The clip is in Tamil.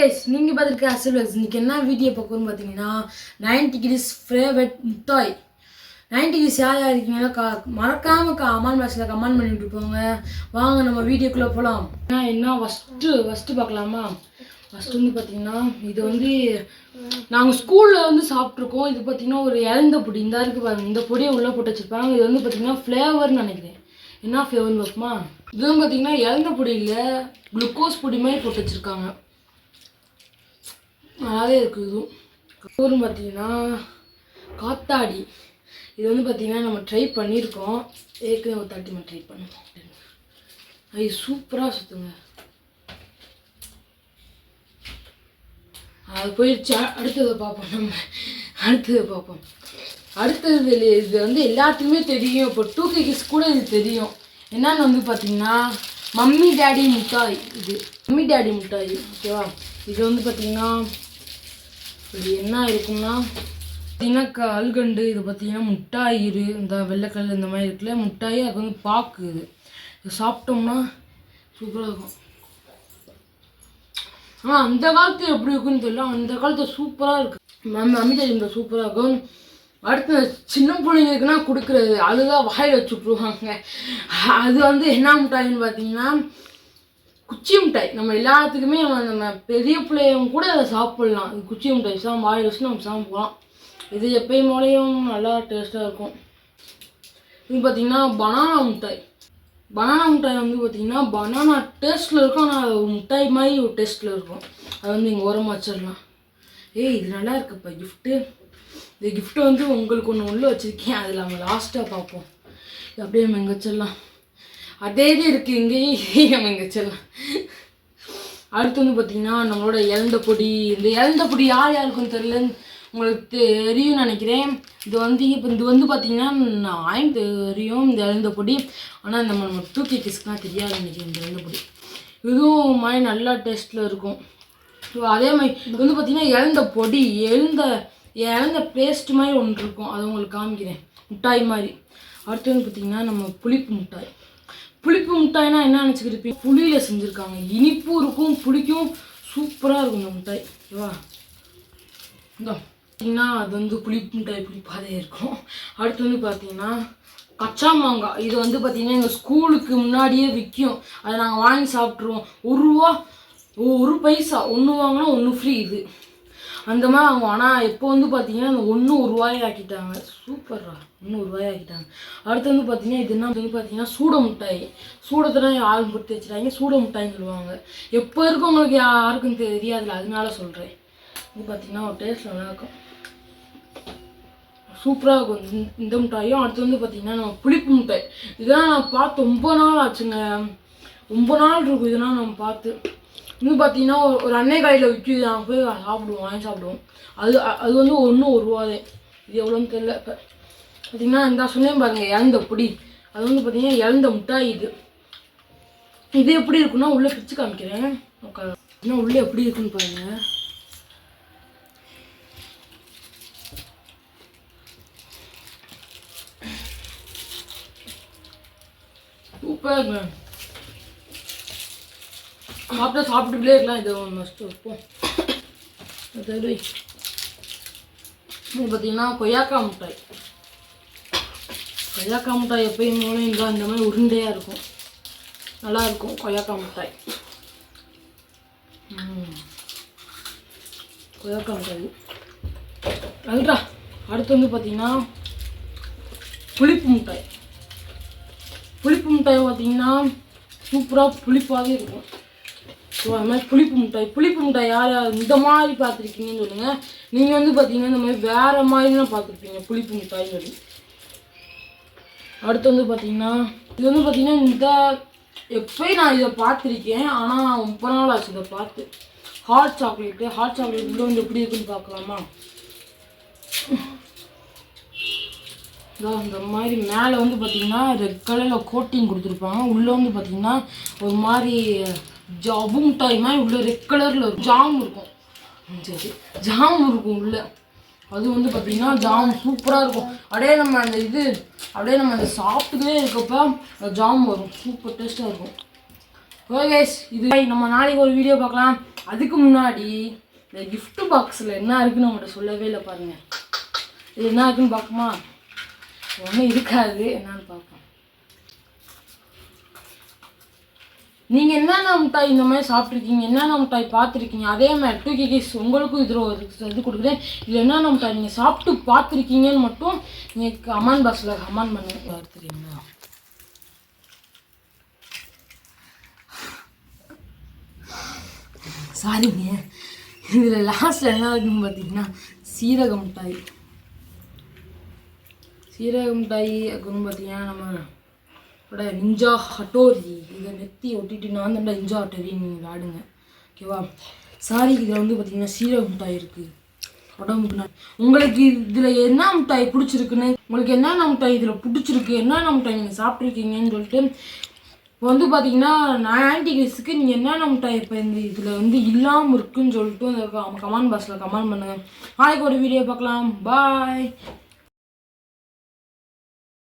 கைஸ் நீங்கள் பார்த்துருக்க அசல்வெக்ஸ் இன்னைக்கு என்ன வீடியோ பார்க்கணும்னு பார்த்தீங்கன்னா நைன்டி கிரிஸ் ஃபேவரட் முட்டாய். நைன்டி கிரிஸ் யார் யார் இருக்கீங்கன்னா கா மறக்காமல் கா அமான் பாக்ஸில் கமெண்ட் பண்ணிட்டு போங்க. வாங்க நம்ம வீடியோக்குள்ளே போகலாம் என்ன ஃபஸ்ட்டு ஃபஸ்ட்டு பார்க்கலாமா? ஃபஸ்ட்டு வந்து பார்த்தீங்கன்னா இது வந்து நாங்கள் ஸ்கூலில் வந்து சாப்பிட்ருக்கோம் இது பார்த்தீங்கன்னா ஒரு இழந்த பொடி. இந்த இருக்கு பாருங்க இந்த பொடியை உள்ளே போட்டு வச்சுருப்பாங்க. இது வந்து பார்த்தீங்கன்னா ஃப்ளேவர்னு நினைக்கிறேன். என்ன ஃப்ளேவர்னு பார்க்குமா இது வந்து பார்த்தீங்கன்னா இழந்த பொடியில் குளுக்கோஸ் பொடி மாதிரி போட்டு வச்சுருக்காங்க. நல்லாவே இருக்குது இதுவும். அப்புறம் பார்த்தீங்கன்னா காத்தாடி. இது வந்து பார்த்தீங்கன்னா நம்ம ட்ரை பண்ணியிருக்கோம். ஏற்கனவே ஒரு தாட்டி நம்ம ட்ரை பண்ணுவோம் அது சூப்பராக சுற்றுங்க அது போயிடுச்சு அடுத்ததை பார்ப்போம் நம்ம. அடுத்ததை பார்ப்போம். அடுத்தது இது- வந்து எல்லாத்துக்குமே தெரியும். இப்போ டூ கேக்கிஸ் கூட இது தெரியும். என்னன்னு வந்து பார்த்தீங்கன்னா மம்மி டேடி மிட்டாய் இது. மம்மி டேடி மிட்டாய். ஓகேவா? இது வந்து பார்த்தீங்கன்னா இது என்ன இருக்கும்னா பார்த்தீங்கன்னா கல்கண்டு இது பார்த்தீங்கன்னா முட்டாயிரு இந்த வெள்ளைக்கல் இந்த மாதிரி இருக்குல்ல முட்டாயி அது வந்து பாக்கு இது. இது சாப்பிட்டோம்னா சூப்பராக இருக்கும். ஆனால் அந்த காலத்து எப்படி இருக்குன்னு தெரியல அந்த காலத்து சூப்பராக இருக்கு. மம்மி அமிதாஜ் இந்த சூப்பராக இருக்கும். அடுத்து சின்ன பிள்ளைங்களுக்குனா கொடுக்குறது அதுதான் வாயில் வச்சு விட்ருவாங்க அது வந்து என்ன மிட்டாய்ன்னு பார்த்தீங்கன்னா குச்சி மிட்டாய். நம்ம எல்லாத்துக்குமே நம்ம பெரிய பிள்ளைங்க கூட அதை சாப்பிட்லாம். இது குச்சி மிட்டாய் சாம் வாயில் வச்சு நம்ம சாப்பிடலாம். இது எப்பயும் போலையும் நல்லா டேஸ்ட்டாக இருக்கும். இது பார்த்தீங்கன்னா பனானா மிட்டாய். பனானா மிட்டாய் வந்து பார்த்திங்கன்னா பனானா டேஸ்ட்டில் இருக்கும் ஆனால் அது மிட்டாய் மாதிரி ஒரு டேஸ்ட்டில் இருக்கும். அது வந்து இங்கே ஓரமாக வச்சிடலாம். ஏய் இது நல்லா இருக்குப்பா கிஃப்ட்டு இந்த கிஃப்ட்டு வந்து உங்களுக்கு ஒன்று உள்ளே வச்சுருக்கேன். அதில் நம்ம லாஸ்ட்டாக பார்ப்போம். அப்படியே நம்ம எங்கே வச்சிடலாம். அதே இது இருக்குது இங்கேயும் இதையும் நம்ம இங்கே அடுத்து வந்து பார்த்தீங்கன்னா நம்மளோட இழந்த பொடி. இந்த இழந்த பொடி யார் யாருக்கும் தெரியலன்னு உங்களுக்கு தெரியும் நினைக்கிறேன். இது வந்து இப்போ இது வந்து பார்த்தீங்கன்னா நான் தெரியும் இந்த இழந்த பொடி. ஆனால் நம்ம நம்ம தூக்கி கே கிஸ்க்குலாம் தெரியாது நினைக்கிறேன் இந்த இழந்த பொடி. இதுவும் மாதிரி நல்லா டேஸ்ட்டில் இருக்கும். ஸோ அதே மாதிரி இது வந்து பார்த்தீங்கன்னா இழந்த பொடி எழுந்த இழந்த பேஸ்ட் மாதிரி ஒன்று இருக்கும். அதை உங்களுக்கு காமிக்கிறேன். மிட்டாய் மாதிரி. அடுத்து வந்து பார்த்தீங்கன்னா நம்ம புளிப்பு மிட்டாய். புளிப்பு மிட்டாய்னா என்ன நினச்சிக்கிட்டு இருப்பீங்க? புளியில் செஞ்சுருக்காங்க. இனிப்பும் இருக்கும் புளிக்கும் சூப்பராக இருக்கும் இந்த மிட்டாய். ஓகேவா இந்தா. பார்த்தீங்கன்னா அது வந்து புளிப்பு மிட்டாய் புளிப்பாதே இருக்கும். அடுத்து வந்து பார்த்தீங்கன்னா கச்சா மாங்காய். இது வந்து பார்த்தீங்கன்னா எங்கள் ஸ்கூலுக்கு முன்னாடியே விற்கும் அதை நாங்கள் வாங்கி சாப்பிட்ருவோம் ஒரு ரூபா ஒரு பைசா. ஒன்று வாங்கினா ஒன்று ஃப்ரீ இது. அந்த மாதிரி அவங்க ஆனால் இப்போ வந்து பார்த்தீங்கன்னா அந்த ஒன்று ஒரு ரூபாய் ஆக்கிட்டாங்க. சூப்பர்ரா. ஒன்று ஒரு ரூபாய் ஆக்கிட்டாங்க. அடுத்து வந்து பார்த்தீங்கன்னா இது என்ன வந்து பார்த்தீங்கன்னா சூட மிட்டாய். சூடத்தில் யாரும் பொறுத்து வச்சுட்டாங்க. சூட மிட்டாய்ன்னு சொல்லுவாங்க. எப்போ இருக்கவங்களுக்கு யாருக்கும் தெரியாதுல்ல அதனால சொல்கிறேன் இது பார்த்தீங்கன்னா ஒரு டேஸ்ட் நல்லாயிருக்கும் சூப்பராக இருக்கும். இந்த- இந்த மிட்டாயும் அடுத்து வந்து பார்த்தீங்கன்னா நம்ம புளிப்பு மிட்டாய். இதெல்லாம் நான் பார்த்து ரொம்ப நாள் ஆச்சுங்க. ரொம்ப நாள் இருக்கும். இதெல்லாம் நம்ம பார்த்து. இன்னும் பார்த்தீங்கன்னா ஒரு அன்னை கடையில் விற்று நாங்கள் போய் சாப்பிடுவோம் வாங்கி சாப்பிடுவோம். அது அது வந்து ஒன்றும் ஒரு ரூபாதே இது எவ்வளோன்னு தெரியல. இப்போ பார்த்தீங்கன்னா இந்த சொன்னேன் பாருங்கள் இறந்த பொடி. அது வந்து பார்த்தீங்கன்னா இறந்த முட்டாய் இது. இது எப்படி இருக்குன்னா உள்ளே பிச்சு காமிக்கிறேன். உக்கா- இன்னும் உள்ளே எப்படி இருக்குன்னு பாருங்கள் சூப்பராக இருக்கு சாப்பிட்டா சாப்பிட்டுட்டே இருக்கலாம். இதை ஒன்று வைப்போம் தருவி பார்த்தீங்கன்னா கொய்யாக்காய் மிட்டாய். கொய்யாக்காய் மிட்டாய் எப்பயும் போல இங்கே இந்த மாதிரி உருண்டையாக இருக்கும். நல்லாயிருக்கும் கொய்யாக்காய் மிட்டாய். கொய்யாக்காய் மிட்டாய். அதுடா அடுத்து வந்து பார்த்தீங்கன்னா புளிப்பு மிட்டாய். புளிப்பு மிட்டாய் பார்த்தீங்கன்னா சூப்பராக புளிப்பாகவே இருக்கும். ஸோ அது மாதிரி புளிப்பு மிட்டாய் புளிப்பு மிட்டாய் யார் இந்த மாதிரி பார்த்துருக்கீங்கன்னு சொல்லுங்கள் நீங்கள் வந்து பார்த்தீங்கன்னா இந்த மாதிரி வேறு மாதிரிலாம் பார்த்துருப்பீங்க புளிப்பு மிட்டாய்னு சொல்லி. அடுத்து வந்து பார்த்தீங்கன்னா இது வந்து பார்த்தீங்கன்னா இந்த எப்பயும் நான் இதை பார்த்துருக்கேன். ஆனால் ரொம்ப நாள் ஆச்சு இதை பார்த்து. ஹாட் சாக்லேட்டு ஹாட் சாக்லேட் உள்ள வந்து எப்படி இருக்குன்னு பார்க்கலாமா? இந்த மாதிரி மேலே வந்து பார்த்தீங்கன்னா ரெட் கலரில் கோட்டிங் கொடுத்துருப்பாங்க. உள்ளே வந்து பார்த்தீங்கன்னா ஒரு மாதிரி ஜாபும் மிட்டாய் மாதிரி உள்ள ரெட் கலரில் இருக்கும் ஜாம் இருக்கும். சரி ஜாம் இருக்கும் உள்ளே. அது வந்து பார்த்தீங்கன்னா ஜாம் சூப்பராக இருக்கும். அப்படியே நம்ம அந்த இது அப்படியே நம்ம அந்த சாப்பிட்டுக்கிட்டே இருக்கப்ப ஜாம் வரும். சூப்பர் டேஸ்ட்டாக இருக்கும். ஓகேஸ் இது நம்ம நாளைக்கு ஒரு வீடியோ பார்க்கலாம். அதுக்கு முன்னாடி இந்த கிஃப்ட் பாக்ஸில் என்ன இருக்குன்னு உங்கள்கிட்ட சொல்லவே இல்லை பாருங்கள் இது என்ன இருக்குன்னு பார்க்குமா ஒன்றும் இருக்காது. என்னன்னு பார்ப்போம் நீங்கள் என்னென்ன மிட்டாய் இந்த மாதிரி சாப்பிட்ருக்கீங்க என்னென்ன மிட்டாய் பார்த்துருக்கீங்க? அதே மாதிரி டூ கேஜிஸ் உங்களுக்கும் இதில் ஒரு இது கொடுக்குறேன். இதில் என்னென்ன மிட்டாய் நீங்கள் சாப்பிட்டு பார்த்துருக்கீங்கன்னு மட்டும் நீங்கள் கமெண்ட் பாக்ஸில் கமெண்ட் பண்ணி. பார்த்துருக்கீங்களா சாரிங்க இதில் லாஸ்ட்டில் என்ன இருக்குன்னு பார்த்தீங்கன்னா சீரக மிட்டாய். சீரக மிட்டாய் அப்படின்னு பார்த்தீங்கன்னா நம்ம கூட நிஞ்சா ஹட்டோரி இதை நெத்தி ஒட்டிட்டு நான் நிஞ்சா ஹட்டோரி நீங்கள் விளாடுங்க ஓகேவா சாரி இதில் வந்து பார்த்தீங்கன்னா சீரக மிட்டாய் இருக்குது உடம்புக்கு நல்ல- உங்களுக்கு இதில் என்ன மிட்டாய் பிடிச்சிருக்குன்னு உங்களுக்கு என்னென்ன மிட்டாய் இதில் பிடிச்சிருக்கு என்னென்ன மிட்டாய் நீங்கள் சாப்பிட்ருக்கீங்கன்னு சொல்லிட்டு இப்போ வந்து பார்த்தீங்கன்னா நான் ஆன்டிகிஸ்க்கு நீங்கள் என்னென்ன மிட்டாய் இப்போ இந்த இதில் வந்து இல்லாமல் இருக்குன்னு சொல்லிட்டு அந்த கமெண்ட் பாக்ஸில் கமெண்ட் பண்ணுங்கள் நாளைக்கு ஒரு வீடியோ பார்க்கலாம். பாய்